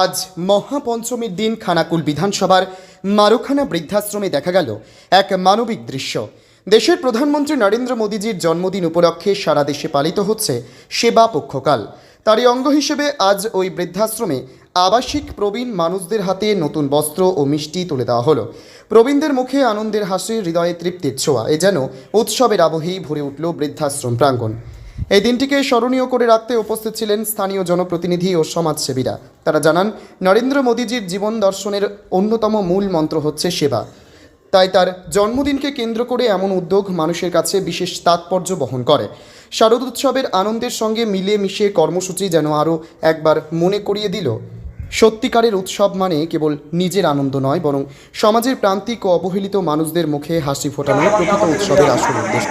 আজ মহাপঞ্চমীর দিন খানাকুল বিধানসভার মারুখানা বৃদ্ধাশ্রমে দেখা গেল এক মানবিক দৃশ্য। দেশের প্রধানমন্ত্রী নরেন্দ্র মোদীজির জন্মদিন উপলক্ষে সারা দেশে পালিত হচ্ছে সেবা পক্ষকাল। তারই অঙ্গ হিসেবে আজ ওই বৃদ্ধাশ্রমে আবাসিক প্রবীণ মানুষদের হাতে নতুন বস্ত্র ও মিষ্টি তুলে দেওয়া হলো। প্রবীণদের মুখে আনন্দের হাসি, হৃদয়ে তৃপ্তির ছোঁয়া, এ যেন উৎসবের আবহেই ভরে উঠল বৃদ্ধাশ্রম প্রাঙ্গণ। এই দিনটিকে স্মরণীয় করে রাখতে উপস্থিত ছিলেন স্থানীয় জনপ্রতিনিধি ও সমাজসেবীরা। তারা জানান, নরেন্দ্র মোদীজির জীবন দর্শনের অন্যতম মূল মন্ত্র হচ্ছে সেবা। তাই তার জন্মদিনকে কেন্দ্র করে এমন উদ্যোগ মানুষের কাছে বিশেষ তাৎপর্য বহন করে। শারদ উৎসবের আনন্দের সঙ্গে মিলে মিশে কর্মসূচি যেন আরও একবার মনে করিয়ে দিল। সত্যিকারের উৎসব মানে কেবল নিজের আনন্দ নয়, বরং সমাজের প্রান্তিক ও অবহেলিত মানুষদের মুখে হাসি ফোটানো প্রকৃত উৎসবের আসল উদ্দেশ্য।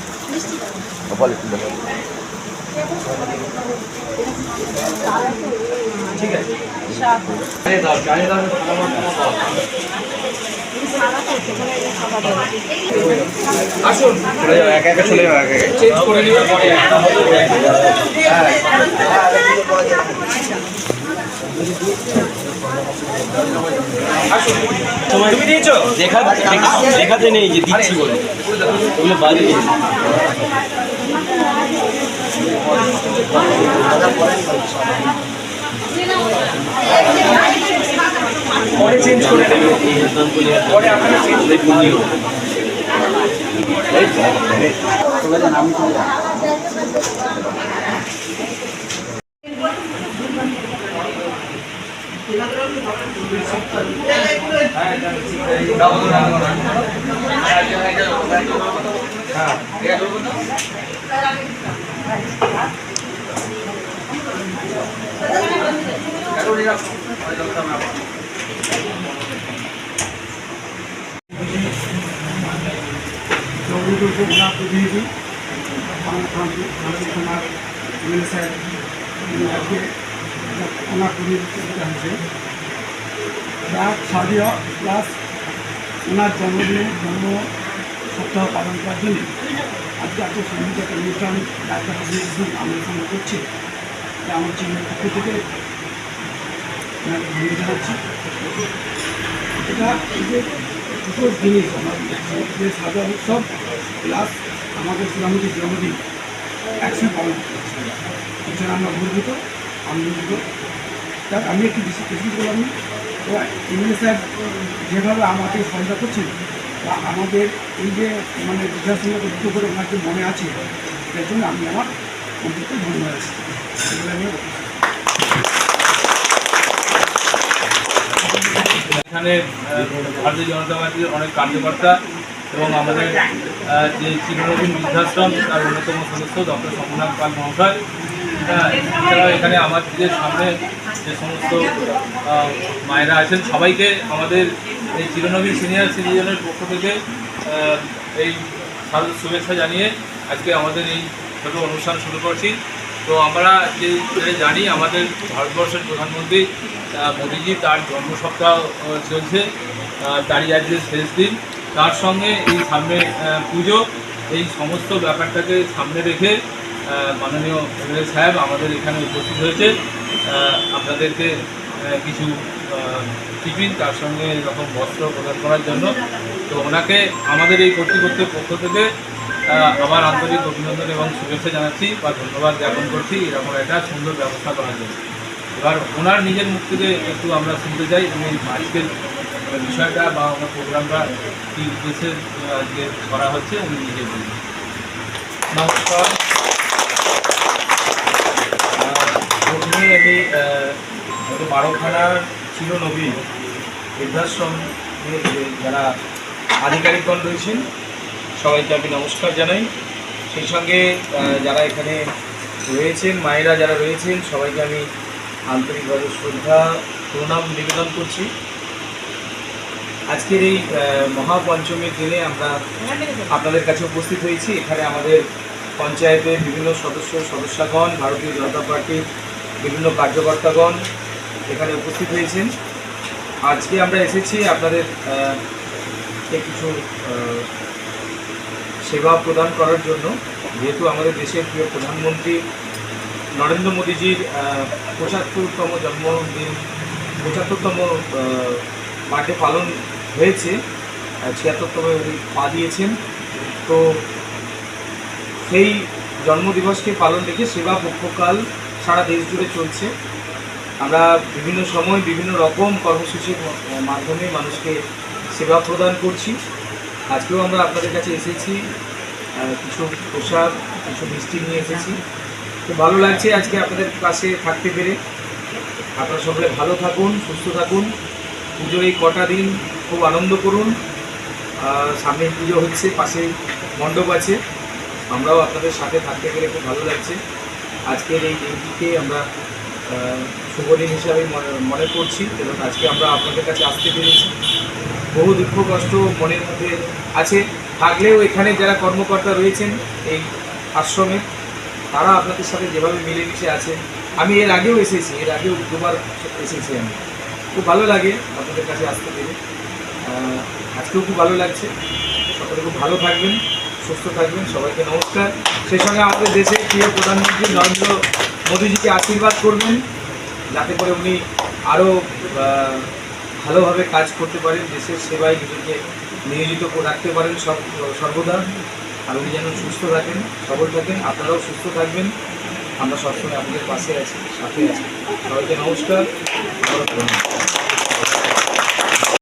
আছে। জানিয়ে দাও জানিয়ে আসুন চলে যাও একা একা চলে যাও একা একা। চেঞ্জ করে নিবে পরে। একটা হবে আসুন তুমি দিয়েছ? দেখা দেখাতে নেই যে দিচ্ছি বলে। ওগুলো বাজে। পরে চেঞ্জ করে নেবে। পরে আপনারা চেঞ্জ করে রাত সাদিয়া প্লাস ওনার জন্মদিনে জন্ম সপ্তাহ পালন করার জন্য আজকে এত সুন্দর একটা অনুষ্ঠান ডাক্তার হাসিন আমাদের সঙ্গে করছে। তাই আমার চিহ্নের পক্ষ থেকে ধন্যবাদ জানাচ্ছি। এটা যে দুটো জিনিস আমার যে সাজা উৎসব প্লাস আমাদের প্রধানমন্ত্রীর জন্মদিন একসঙ্গে পালন এছাড়া আমরা গর্বিত, আনন্দিত। তার আমি একটু বেশি বেশি বললাম তো এমএলএ স্যার, যেভাবে আমাকে সহায়তা করছেন বা আমাদের এই যে মানে বৃদ্ধাশ্রমে যুক্ত করে ওনার যে মনে আছে, এর জন্য আমি আমার মন্ত্রীকে ধন্যবাদ আছি এখানে ভারতীয় জনতা পার্টির অনেক কার্যকর্তা এবং আমাদের যে চিরনবীন বৃদ্ধাশ্রম, তার অন্যতম সদস্য ডক্টর শম্ভুনাথ পাল মহাশয়। এছাড়াও এখানে আমাদের সামনে যে সমস্ত মায়েরা আছেন, সবাইকে আমাদের এই চিরনবীন সিনিয়র সিটিজেনের পক্ষ থেকে এই শুভেচ্ছা জানিয়ে আজকে আমাদের এই ছোটো অনুষ্ঠান শুরু করছি। তো আমরা যে জানি, আমাদের ভারতবর্ষের প্রধানমন্ত্রী মোদীজি তার জন্ম সপ্তাহ চলছে তারই আজকে শেষ দিন। তার সঙ্গে এই সামনে পুজো, এই সমস্ত ব্যাপারটাকে সামনে রেখে মাননীয় সাহেব আমাদের এখানে উপস্থিত হয়েছে। আপনাদেরকে কিছু টিফিন তার সঙ্গে এরকম বস্ত্র প্রদান করার জন্য। তো ওনাকে আমাদের এই কর্তৃপক্ষের পক্ষ থেকে আমার আন্তরিক অভিনন্দন এবং শুভেচ্ছা জানাচ্ছি বা ধন্যবাদ জ্ঞাপন করছি। এরকম একটা সুন্দর ব্যবস্থা করার জন্য। এবার ওনার নিজের মুখ থেকে একটু আমরা শুনতে চাই উনি আজকের বিষয়টা বা আমার প্রোগ্রামটা কী উদ্দেশ্যে আজকে করা হচ্ছে উনি নিজে বলুন। নমস্কার। আমি বারোখানার চিরনবীন বৃদ্ধাশ্রম যারা আধিকারিকগণ রয়েছেন, সবাইকে আমি নমস্কার জানাই। সেই সঙ্গে যারা এখানে রয়েছেন, মায়েরা যারা রয়েছেন, সবাইকে আমি আন্তরিকভাবে শ্রদ্ধা, প্রণাম, নিবেদন করছি। আজকের এই মহাপঞ্চমীর দিনে আমরা আপনাদের কাছে উপস্থিত হয়েছি। এখানে আমাদের পঞ্চায়েতের বিভিন্ন সদস্য, সদস্যগণ, ভারতীয় জনতা পার্টির বিভিন্ন কার্যকর্তাগণ এখানে উপস্থিত হয়েছেন। আজকে আমরা এসেছি আপনাদের কিছু সেবা প্রদান করার জন্য। যেহেতু আমাদের দেশের প্রিয় প্রধানমন্ত্রী নরেন্দ্র মোদীজির পঁচাত্তরতম জন্মদিন, পঁচাত্তরতম মাঠে পালন হয়েছে ছিয়াত্তরতম উনি পা দিয়েছেন। তো সেই জন্মদিবসকে পালন রেখে সেবা পক্ষকাল সারা দেশ জুড়ে চলছে। আমরা বিভিন্ন সময় বিভিন্ন রকম কর্মসূচির মাধ্যমে মানুষকে সেবা প্রদান করছি। আজকেও আমরা আপনাদের কাছে এসেছি। কিছু পোশাক, কিছু মিষ্টি নিয়ে এসেছি। খুব ভালো লাগছে আজকে আপনাদের পাশে থাকতে পেরে। আপনারা সকলে ভালো থাকুন, সুস্থ থাকুন। পুজোর এই কটা দিন খুব আনন্দ করুন। সামনে পুজো হচ্ছে, পাশে মণ্ডপ আছে। আমরাও আপনাদের সাথে থাকতে পেরে খুব ভালো লাগছে। আজকের এই দিনটিকে আমরা আহ, শুভ দিন হিসাবে মনে- করছি এবং আজকে আমরা আপনাদের কাছে আসতে পেরেছি। বহু দুঃখ কষ্ট মনের মধ্যে আছে। থাকলেও এখানে যারা কর্মকর্তা রয়েছেন এই আশ্রমে তারা আপনাদের সাথে যেভাবে মিলেমিশে আছে আমি এর আগেও এসেছি এর আগেও দুবার এসেছি আমি। খুব ভালো লাগে আপনাদের কাছে আসতে পেরে। আজকেও খুব ভালো লাগছে। সকলে খুব ভালো থাকবেন সুস্থ থাকবেন সবাইকে নমস্কার। সেই সঙ্গে আমাদের দেশের প্রিয় প্রধানমন্ত্রী নরেন্দ্র মোদীজিকে আশীর্বাদ করবেন। যাতে করে উনি আরও ভালোভাবে কাজ করতে পারেন, দেশের সেবায় নিজেকে নিয়োজিত রাখতে পারেন সব, সর্বদা। আর উনি যেন সুস্থ থাকেন, সবল থাকেন, আপনারাও সুস্থ থাকবেন। আমরা সবসময় আপনাদের পাশে আছি, সাথে আছি। সবাইকে নমস্কার।